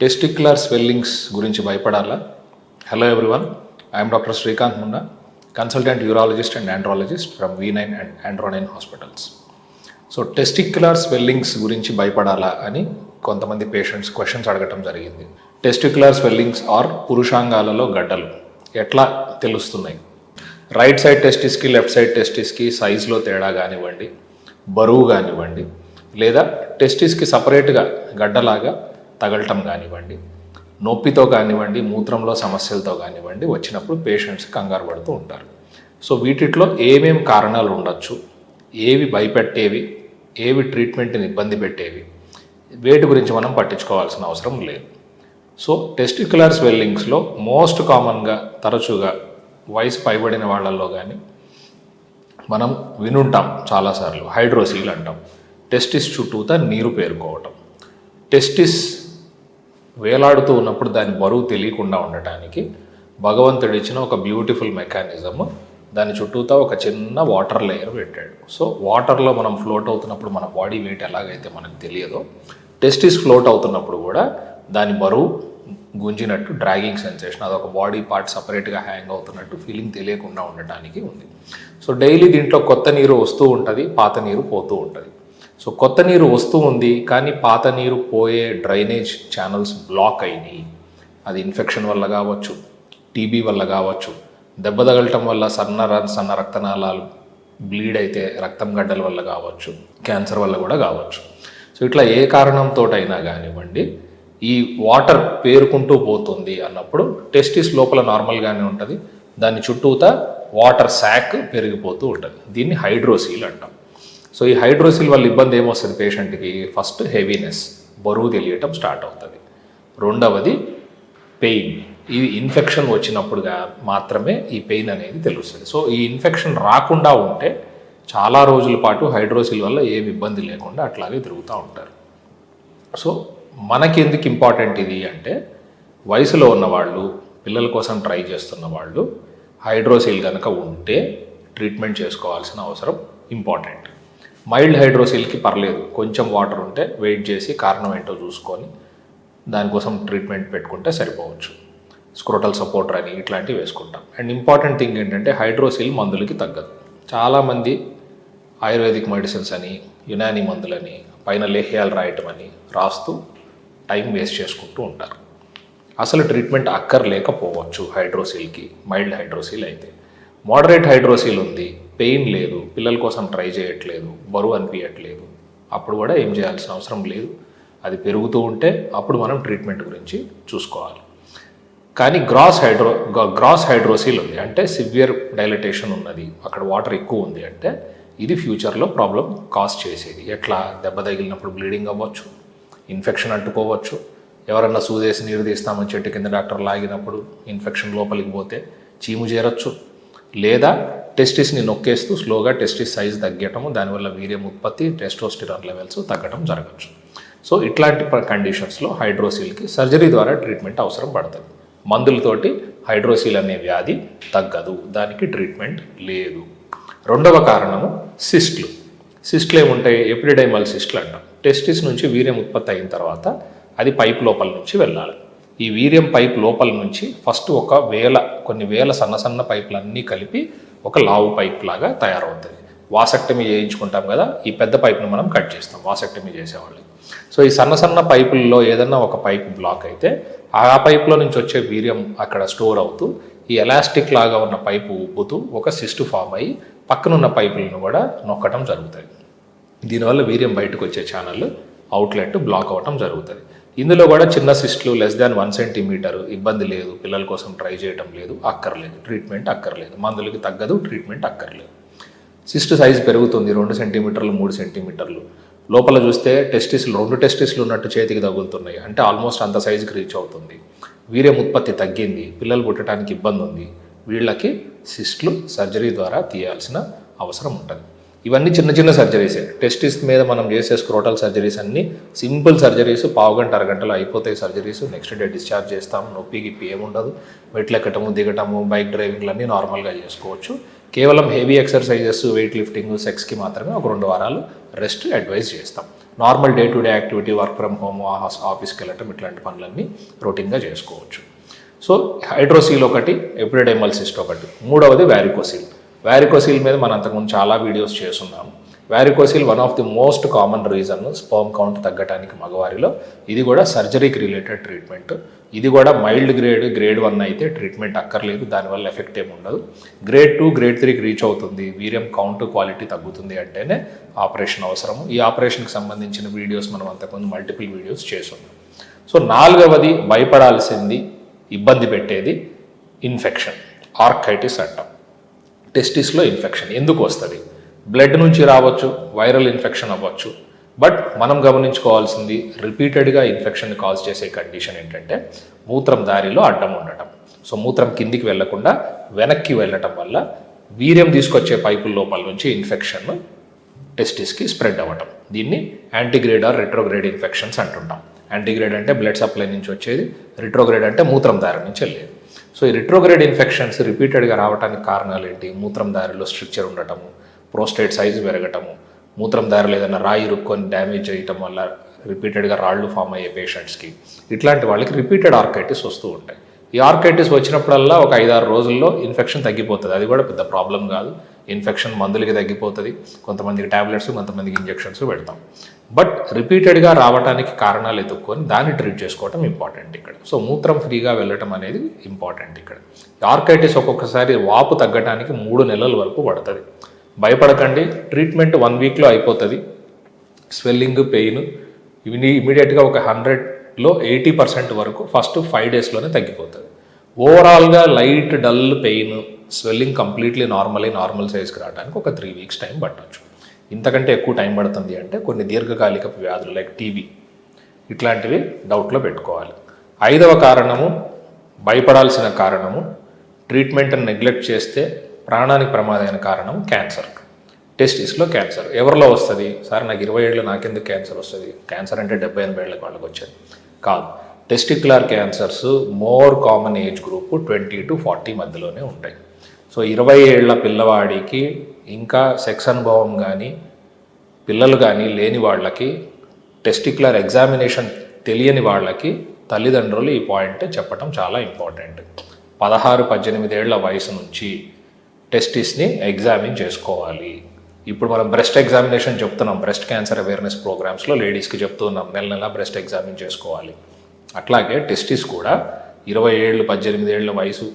Testicular swellings గురించి భయపడాలా? Hello everyone I'm doctor Srikanth Munda consultant urologist and andrologist from V nine and Andronine hospitals so testicular swellings గురించి భయపడాలా అని కొంతమంది patients questions అడగటం జరిగింది. Testicular swellings are పురుషాంగాలలో గడ్డలు. ఎట్లా తెలుస్తున్నాయి? రైట్ సైడ్ టెస్టిస్కి లెఫ్ట్ సైడ్ టెస్టిస్కి సైజులో తేడా కానివ్వండి బరువు కానివ్వండి లేదా టెస్టిస్కి సపరేట్గా గడ్డలాగా తగలటం కానివ్వండి నొప్పితో కానివ్వండి మూత్రంలో సమస్యలతో కానివ్వండి వచ్చినప్పుడు పేషెంట్స్ కంగారు పడుతూ ఉంటారు. సో వీటిలో ఏమేమి కారణాలు ఉండొచ్చు ఏవి భయపెట్టేవి ఏవి ట్రీట్మెంట్ని ఇబ్బంది పెట్టేవి వేటి గురించి మనం పట్టించుకోవాల్సిన అవసరం లేదు. సో టెస్టిక్యులర్ స్వెల్లింగ్స్లో మోస్ట్ కామన్గా తరచుగా వయసు పైబడిన వాళ్ళల్లో కానీ మనం వినుంటాం చాలాసార్లు హైడ్రోసీల్ అంటాం. టెస్టిస్ చుట్టూతా నీరు పేరుకోవటం. టెస్టిస్ వేలాడుతూ ఉన్నప్పుడు దాని బరువు తెలియకుండా ఉండటానికి భగవంతుడు ఇచ్చిన ఒక బ్యూటిఫుల్ మెకానిజము. దాని చుట్టూతా ఒక చిన్న వాటర్ లేయర్ పెట్టాడు. సో వాటర్లో మనం ఫ్లోట్ అవుతున్నప్పుడు మన బాడీ వెయిట్ ఎలాగైతే మనకు తెలియదో టెస్టిస్ ఫ్లోట్ అవుతున్నప్పుడు కూడా దాని బరువు గుంజినట్టు డ్రాగింగ్ సెన్సేషన్ అదొక బాడీ పార్ట్ సపరేట్గా హ్యాంగ్ అవుతున్నట్టు ఫీలింగ్ తెలియకుండా ఉండటానికి ఉంది. సో డైలీ దీంట్లో కొత్త నీరు వస్తూ ఉంటుంది పాత నీరు పోతూ ఉంటుంది. సో కొత్త నీరు వస్తూ ఉంది కానీ పాత నీరు పోయే డ్రైనేజ్ ఛానల్స్ బ్లాక్ అయినాయి. అది ఇన్ఫెక్షన్ వల్ల కావచ్చు టీబీ వల్ల కావచ్చు దెబ్బ తగలటం వల్ల సన్న సన్న రక్తనాళాలు బ్లీడ్ అయితే రక్తం గడ్డల వల్ల కావచ్చు క్యాన్సర్ వల్ల కూడా కావచ్చు. సో ఇట్లా ఏ కారణంతో అయినా కానివ్వండి ఈ వాటర్ పేరుకుంటూ పోతుంది అన్నప్పుడు టెస్టిస్ లోపల నార్మల్గానే ఉంటుంది దాని చుట్టూతా వాటర్ శాక్ పెరిగిపోతూ ఉంటుంది. దీన్ని హైడ్రోసీల్ అంటాం. సో ఈ హైడ్రోసిల్ వల్ల ఇబ్బంది ఏమొస్తుంది పేషెంట్కి? ఫస్ట్ హెవీనెస్ బరువు తెలియటం స్టార్ట్ అవుతుంది. రెండవది పెయిన్. ఈ ఇన్ఫెక్షన్ వచ్చినప్పుడుగా మాత్రమే ఈ పెయిన్ అనేది తెలుస్తుంది. సో ఈ ఇన్ఫెక్షన్ రాకుండా ఉంటే చాలా రోజుల పాటు హైడ్రోసిల్ వల్ల ఏమి ఇబ్బంది లేకుండా అట్లాగే తిరుగుతూ ఉంటారు. సో మనకి ఎందుకు ఇంపార్టెంట్ ఇది అంటే వయసులో ఉన్నవాళ్ళు పిల్లల కోసం ట్రై చేస్తున్న వాళ్ళు హైడ్రోసిల్ కనుక ఉంటే ట్రీట్మెంట్ చేసుకోవాల్సిన అవసరం ఇంపార్టెంట్. మైల్డ్ హైడ్రోసిల్కి పర్లేదు కొంచెం వాటర్ ఉంటే వెయిట్ చేసి కారణం ఏంటో చూసుకొని దానికోసం ట్రీట్మెంట్ పెట్టుకుంటే సరిపోవచ్చు. స్క్రోటల్ సపోర్టర్ అని ఇట్లాంటివి వేసుకుంటాం. అండ్ ఇంపార్టెంట్ థింగ్ ఏంటంటే హైడ్రోసిల్ మందులకి తగ్గదు. చాలామంది ఆయుర్వేదిక్ మెడిసిన్స్ అని యునాని మందులని పైన లేహ్యాలు రాయటం అని రాస్తూ టైం వేస్ట్ చేసుకుంటూ ఉంటారు. అసలు ట్రీట్మెంట్ అక్కర్లేకపోవచ్చు హైడ్రోసిల్కి మైల్డ్ హైడ్రోసిల్ అయితే. మోడరేట్ హైడ్రోసిల్ ఉంది పెయిన్ లేదు పిల్లల కోసం ట్రై చేయట్లేదు బరువు అనిపించట్లేదు. అప్పుడు కూడా ఏం చేయాల్సిన అవసరం లేదు. అది పెరుగుతూ ఉంటే అప్పుడు మనం ట్రీట్మెంట్ గురించి చూసుకోవాలి. కానీ గ్రాస్ హైడ్రో గ్రాస్ హైడ్రోసిల్ ఉంది. అంటే సివియర్ డైలటేషన్ ఉన్నది. అక్కడ వాటర్ ఎక్కువ ఉంది అంటే ఇది ఫ్యూచర్లో ప్రాబ్లం కాజ్ చేసేది. ఎట్లా? దెబ్బ తగిలినప్పుడు బ్లీడింగ్ అవ్వచ్చు ఇన్ఫెక్షన్ అంటుకోవచ్చు. ఎవరన్నా సూదేసి నీరు తీస్తామని చెట్టు కింద డాక్టర్ లాగినప్పుడు ఇన్ఫెక్షన్ లోపలికి పోతే చీము చేరొచ్చు. లేదా టెస్టిస్ని నొక్కేస్తూ స్లోగా టెస్టిస్ సైజ్ తగ్గటము దానివల్ల వీర్యం ఉత్పత్తి టెస్టోస్టిరాన్ లెవెల్స్ తగ్గడం జరగచ్చు. సో ఇట్లాంటి కండిషన్స్లో హైడ్రోసిల్కి సర్జరీ ద్వారా ట్రీట్మెంట్ అవసరం పడుతుంది. మందులతోటి హైడ్రోసిల్ అనే వ్యాధి తగ్గదు. దానికి ట్రీట్మెంట్ లేదు. రెండవ కారణము సిస్ట్లు. సిస్ట్లు ఏముంటాయి? ఎపిడైమల్ సిస్ట్లు అంటాం. టెస్టిస్ నుంచి వీర్యం ఉత్పత్తి అయిన తర్వాత అది పైప్ లోపల నుంచి వెళ్ళాలి. ఈ వీర్యం పైప్ లోపల నుంచి ఫస్ట్ ఒక వేల కొన్ని వేల సన్న సన్న పైపులన్నీ కలిపి ఒక లావు పైప్ లాగా తయారవుతుంది. వాసక్టమీ చేయించుకుంటాం కదా ఈ పెద్ద పైప్ను మనం కట్ చేస్తాం వాసక్టమీ చేసేవాళ్ళు. సో ఈ సన్న సన్న పైపుల్లో ఏదన్నా ఒక పైప్ బ్లాక్ అయితే ఆ పైపులో నుంచి వచ్చే వీర్యం అక్కడ స్టోర్ అవుతూ ఈ ఎలాస్టిక్ లాగా ఉన్న పైపు ఉబ్బుతూ ఒక సిస్టు ఫామ్ అయ్యి పక్కనున్న పైపులను కూడా నొక్కటం జరుగుతుంది. దీనివల్ల వీర్యం బయటకు వచ్చే ఛానల్ అవుట్లెట్ బ్లాక్ అవ్వటం జరుగుతుంది. ఇందులో కూడా చిన్న సిస్ట్లు లెస్ దాన్ వన్ సెంటీమీటర్ ఇబ్బంది లేదు. పిల్లల కోసం ట్రై చేయటం లేదు. అక్కర్లేదు. ట్రీట్మెంట్ అక్కర్లేదు. మందులకి తగ్గదు ట్రీట్మెంట్ అక్కర్లేదు. సిస్ట్ సైజ్ పెరుగుతుంది. రెండు సెంటీమీటర్లు మూడు సెంటీమీటర్లు లోపల చూస్తే టెస్టిస్లు రెండు టెస్టిస్లు ఉన్నట్టు చేతికి తగులుతున్నాయి. అంటే ఆల్మోస్ట్ అంత సైజుకి రీచ్ అవుతుంది. వీర్యం ఉత్పత్తి తగ్గింది. పిల్లలు పుట్టడానికి ఇబ్బంది ఉంది వీళ్ళకి సిస్ట్లు సర్జరీ ద్వారా తీయాల్సిన అవసరం ఉంటుంది. ఇవన్నీ చిన్న చిన్న సర్జరీసే టెస్టిస్ మీద మనం చేసే స్క్రోటల్ సర్జరీస్ అన్నీ సింపుల్ సర్జరీస్ పావు గంట అరగంటలో అయిపోతాయి సర్జరీస్. నెక్స్ట్ డే డిశ్చార్జ్ చేస్తాం నొప్పి గిప్పి ఏముండదు. మెట్లు ఎక్కటము దిగటము బైక్ డ్రైవింగ్లు అన్నీ నార్మల్గా చేసుకోవచ్చు. కేవలం హెవీ ఎక్సర్సైజెస్ వెయిట్ లిఫ్టింగ్ సెక్స్కి మాత్రమే ఒక రెండు వారాలు రెస్ట్ అడ్వైజ్ చేస్తాం. Normal day to day activity work from home ఆఫీస్కి వెళ్ళటం ఇట్లాంటి పనులన్నీ రొటీన్గా చేసుకోవచ్చు. సో హైడ్రోసీల్ ఒకటి ఎపిడెమల్ సిస్ట్ ఒకటి. మూడవది వ్యారికోసీల్ వారికోసిల్ మీద మనం అంతకుముందు చాలా వీడియోస్ చేస్తున్నాము. Varicocele one of the most common reason sperm count తగ్గటానికి మగవారిలో ఇది కూడా సర్జరీకి రిలేటెడ్ ట్రీట్మెంట్ ఇది కూడా మైల్డ్ గ్రేడ్ గ్రేడ్ వన్ అయితే ట్రీట్మెంట్ అక్కర్లేదు దానివల్ల ఎఫెక్ట్ ఏమి ఉండదు. గ్రేడ్ టూ గ్రేడ్ త్రీకి రీచ్ అవుతుంది వీర్యం కౌంట్ క్వాలిటీ తగ్గుతుంది అంటేనే ఆపరేషన్ అవసరము. ఈ ఆపరేషన్కి సంబంధించిన వీడియోస్ మనం అంతకుముందు మల్టిపుల్ వీడియోస్ చేస్తున్నాం. సో నాలుగవది భయపడాల్సింది ఇబ్బంది పెట్టేది ఇన్ఫెక్షన్ ఆర్కైటిస్ అంటాం. టెస్టిస్లో ఇన్ఫెక్షన్. ఎందుకు వస్తుంది? బ్లడ్ నుంచి రావచ్చు వైరల్ ఇన్ఫెక్షన్ అవ్వచ్చు. బట్ మనం గమనించుకోవాల్సింది రిపీటెడ్గా ఇన్ఫెక్షన్ కాజ్ చేసే కండిషన్ ఏంటంటే మూత్రం దారిలో అడ్డం ఉండటం. సో మూత్రం కిందికి వెళ్ళకుండా వెనక్కి వెళ్ళటం వల్ల వీర్యం తీసుకొచ్చే పైపుల లోపల నుంచి ఇన్ఫెక్షన్ టెస్టిస్కి స్ప్రెడ్ అవ్వటం. దీన్ని యాంటీగ్రేడ్ ఆర్ రెట్రోగ్రేడ్ ఇన్ఫెక్షన్స్ అంటుంటాం. యాంటీగ్రేడ్ అంటే బ్లడ్ సప్లై నుంచి వచ్చేది రిట్రోగ్రేడ్ అంటే మూత్రం దారి నుంచి వెళ్ళేది. సో ఈ రిట్రోగ్రేడ్ ఇన్ఫెక్షన్స్ రిపీటెడ్గా రావడానికి కారణాలు ఏంటి? మూత్రం దారిలో స్ట్రక్చర్ ఉండటము ప్రోస్టేట్ సైజు పెరగటము మూత్రం దారిలో ఏదైనా రాయి రుక్కొని డ్యామేజ్ చేయటం వల్ల రిపీటెడ్గా రాళ్ళు ఫామ్ అయ్యే పేషెంట్స్కి ఇట్లాంటి వాళ్ళకి రిపీటెడ్ ఆర్కైటిస్ వస్తూ ఉంటాయి. ఈ ఆర్కైటిస్ వచ్చినప్పుడల్లా ఒక ఐదారు రోజుల్లో ఇన్ఫెక్షన్ తగ్గిపోతుంది. అది కూడా పెద్ద ప్రాబ్లం కాదు. ఇన్ఫెక్షన్ మందులకి తగ్గిపోతుంది కొంతమందికి టాబ్లెట్స్ కొంతమందికి ఇంజెక్షన్స్ పెడతాం. బట్ రిపీటెడ్గా రావడానికి కారణాలు ఎదుక్కొని దాన్ని ట్రీట్ చేసుకోవటం ఇంపార్టెంట్ ఇక్కడ. సో మూత్రం ఫ్రీగా వెళ్ళటం అనేది ఇంపార్టెంట్ ఇక్కడ. ఆర్కైటిస్ ఒక్కొక్కసారి వాపు తగ్గడానికి మూడు నెలల వరకు పడుతుంది. భయపడకండి ట్రీట్మెంట్ వన్ వీక్లో అయిపోతుంది. స్వెల్లింగ్ పెయిన్ ఇవి ఇమీడియట్గా ఒక హండ్రెడ్లో ఎయిటీ పర్సెంట్ వరకు ఫస్ట్ ఫైవ్ డేస్లోనే తగ్గిపోతుంది. ఓవరాల్గా light dull pain swelling completely normally normal సైజ్కి రావడానికి ఒక త్రీ వీక్స్ టైం పట్టవచ్చు ఇంతకంటే ఎక్కువ టైం పడుతుంది అంటే కొన్ని దీర్ఘకాలిక వ్యాధులు లైక్ టీబీ ఇట్లాంటివి డౌట్లో పెట్టుకోవాలి. ఐదవ కారణము భయపడాల్సిన కారణము ట్రీట్మెంట్ని నెగ్లెక్ట్ చేస్తే ప్రాణానికి ప్రమాదమైన కారణం క్యాన్సర్. టెస్టిస్లో క్యాన్సర్. ఎవరిలో వస్తుంది? సార్ నాకు ఇరవై ఏళ్ళు నాకెందుకు క్యాన్సర్ వస్తుంది? క్యాన్సర్ అంటే డెబ్బై ఎనభై ఏళ్ళకి వాళ్ళకి వచ్చేది. కాదు. Testicular cancers more common age group twenty to forty మధ్యలోనే ఉంటాయి. సో ఇరవై ఏళ్ళ పిల్లవాడికి ఇంకా సెక్స్ అనుభవం కానీ పిల్లలు కానీ లేని వాళ్ళకి టెస్టిక్యులర్ ఎగ్జామినేషన్ తెలియని వాళ్ళకి తల్లిదండ్రులు ఈ పాయింట్ చెప్పడం చాలా ఇంపార్టెంట్. పదహారు పద్దెనిమిది ఏళ్ళ వయసు నుంచి టెస్టిస్ని ఎగ్జామిన్ చేసుకోవాలి. ఇప్పుడు మనం బ్రెస్ట్ ఎగ్జామినేషన్ చెప్తున్నాం బ్రెస్ట్ క్యాన్సర్ అవేర్నెస్ ప్రోగ్రామ్స్లో లేడీస్కి చెప్తున్నాం నెల నెల బ్రెస్ట్ ఎగ్జామిన్ చేసుకోవాలి. అట్లాగే టెస్టిస్ కూడా ఇరవై ఏళ్ళు పద్దెనిమిది ఏళ్ళ వయసు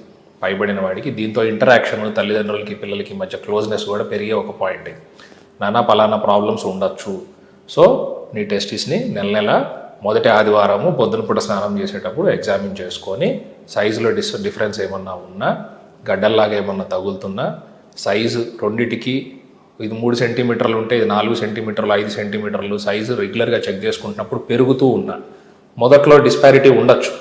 పైబడిన వాడికి దీంతో ఇంటరాక్షన్ తల్లిదండ్రులకి పిల్లలకి మధ్య క్లోజ్నెస్ కూడా పెరిగే ఒక పాయింట్. నానా పలానా ప్రాబ్లమ్స్ ఉండొచ్చు. సో నీ టెస్టిస్ని నెల నెల మొదటి ఆదివారము పొద్దున పూట స్నానం చేసేటప్పుడు ఎగ్జామిన్ చేసుకొని సైజులో డిస్ డిఫరెన్స్ ఏమన్నా ఉన్నా గడ్డల్లాగా ఏమన్నా తగులుతున్నా సైజు రెండిటికి ఇది మూడు సెంటీమీటర్లు ఉంటే ఇది నాలుగు సెంటీమీటర్లు ఐదు సెంటీమీటర్లు సైజు రెగ్యులర్గా చెక్ చేసుకుంటున్నప్పుడు పెరుగుతూ ఉన్నా. మొదట్లో డిస్పారిటీ ఉండొచ్చు.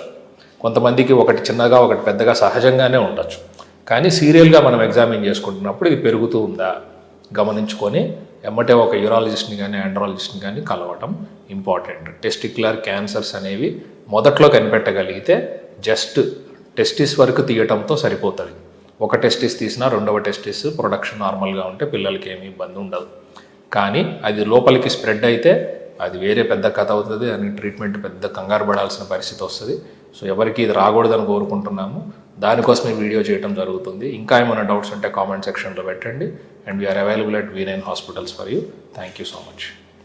కొంతమందికి ఒకటి చిన్నగా ఒకటి పెద్దగా సహజంగానే ఉండొచ్చు. కానీ సీరియల్గా మనం ఎగ్జామిన్ చేసుకుంటున్నప్పుడు ఇది పెరుగుతూ ఉందా? గమనించుకొని ఎమ్మటే ఒక యూరాలజిస్ట్ని కానీ ఆండ్రాలజిస్ట్ని కానీ కలవటం ఇంపార్టెంట్. టెస్టిక్యులర్ క్యాన్సర్స్ అనేవి మొదట్లో కనిపెట్టగలిగితే జస్ట్ టెస్టిస్ వరకు తీయటంతో సరిపోతుంది. ఒక టెస్టిస్ తీసినా రెండవ టెస్టిస్ ప్రొడక్షన్ నార్మల్గా ఉంటే పిల్లలకి ఏమీ ఇబ్బంది ఉండదు. కానీ అది లోపలికి స్ప్రెడ్ అయితే అది వేరే పెద్ద కథ అవుతుంది అని ట్రీట్మెంట్ పెద్ద కంగారు పడాల్సిన పరిస్థితి వస్తుంది. సో ఎవరికి ఇది రాకూడదని కోరుకుంటున్నాము దానికోసం వీడియో చేయడం జరుగుతుంది. ఇంకా ఏమైనా డౌట్స్ ఉంటే కామెంట్ సెక్షన్లో పెట్టండి. And we are available at V nine hospitals for you thank you so much